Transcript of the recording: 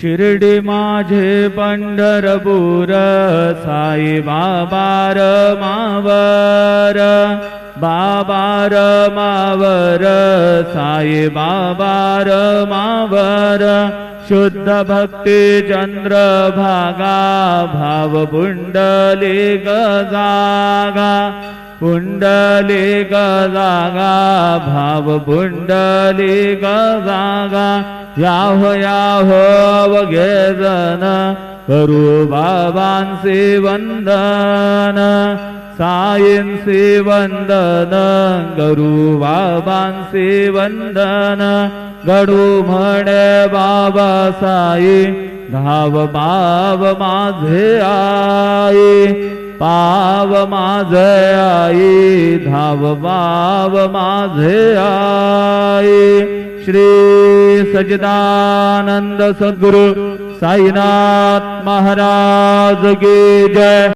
शिर्डी माझे पंढरपूर साई बाबार मावर बाबार मावर साई बाबार मावर शुद्ध भक्ती चंद्र भागा भाव पुंडली भाव याहो अवघे जन करू बाबांसी वंदन सायंसी वंदन करू बाबांसी वंदन गडू म्हणे बाबा साई धाव बाब माझे आई पाव माझे आई धाव पाव माझे आई. श्री सजदानंद सद्गुरु साईनाथ महाराज की जय.